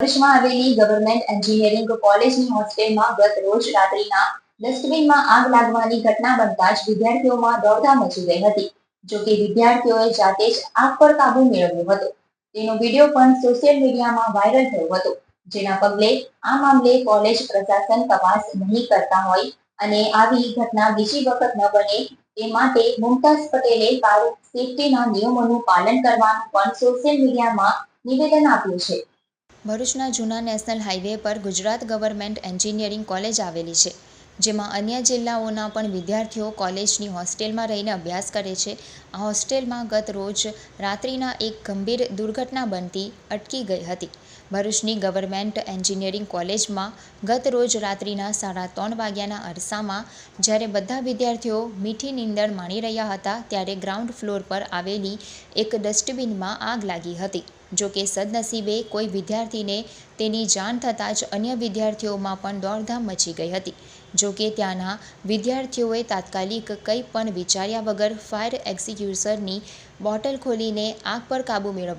ભરૂચમાં આવેલી government engineering કોલેજની હોસ્ટેલમાં ગત રોજ રાત્રિના ડસ્ટબિનમાં આગ લાગવાની ઘટના બનતા જ વિદ્યાર્થીઓમાં દોડધામ મચી ગઈ હતી. જો કે વિદ્યાર્થીઓએ જાતે જ આગ પર કાબુ મેળવ્યો હતો. તેનો વીડિયો પણ સોશિયલ મીડિયામાં વાયરલ થયો હતો, જેના પગલે આ મામલે કોલેજ પ્રશાસન તપાસ નહીં કરતા હોય અને આવી ઘટના બીજી વખત ન બને તે માટે મુમતાઝ પટેલે ફાયર સેફટીના નિયમોનું પાલન કરવાનું પણ સોશિયલ મીડિયામાં નિવેદન આપ્યું છે. ભરૂચના જૂના નેશનલ હાઈવે પર ગુજરાત ગવર્મેન્ટ એન્જિનિયરિંગ કોલેજ આવેલી છે, જેમાં અન્ય જિલ્લાઓના પણ વિદ્યાર્થીઓ કોલેજની હોસ્ટેલમાં રહીને અભ્યાસ કરે છે. આ હોસ્ટેલમાં ગત રોજ રાત્રિના એક ગંભીર દુર્ઘટના બનતી અટકી ગઈ હતી. ભરૂચની ગવર્મેન્ટ એન્જિનિયરિંગ કોલેજમાં ગત રોજ રાત્રિના સાડા ત્રણ વાગ્યાના અરસામાં જ્યારે બધા વિદ્યાર્થીઓ મીઠી નીંદણ માણી રહ્યા હતા, ત્યારે ગ્રાઉન્ડ ફ્લોર પર આવેલી એક ડસ્ટબિનમાં આગ લાગી હતી. જો કે સદનસીબે કોઈ વિદ્યાર્થીને તેની જાણ થતાં જ અન્ય વિદ્યાર્થીઓમાં પણ દોડધામ મચી ગઈ હતી. જો કે ત્યાંના વિદ્યાર્થીઓએ તાત્કાલિક કંઈ પણ વિચાર્યા વગર ફાયર એક્ઝિક્યુસરની બોટલ ખોલીને આગ પર કાબૂ મેળવ્યો.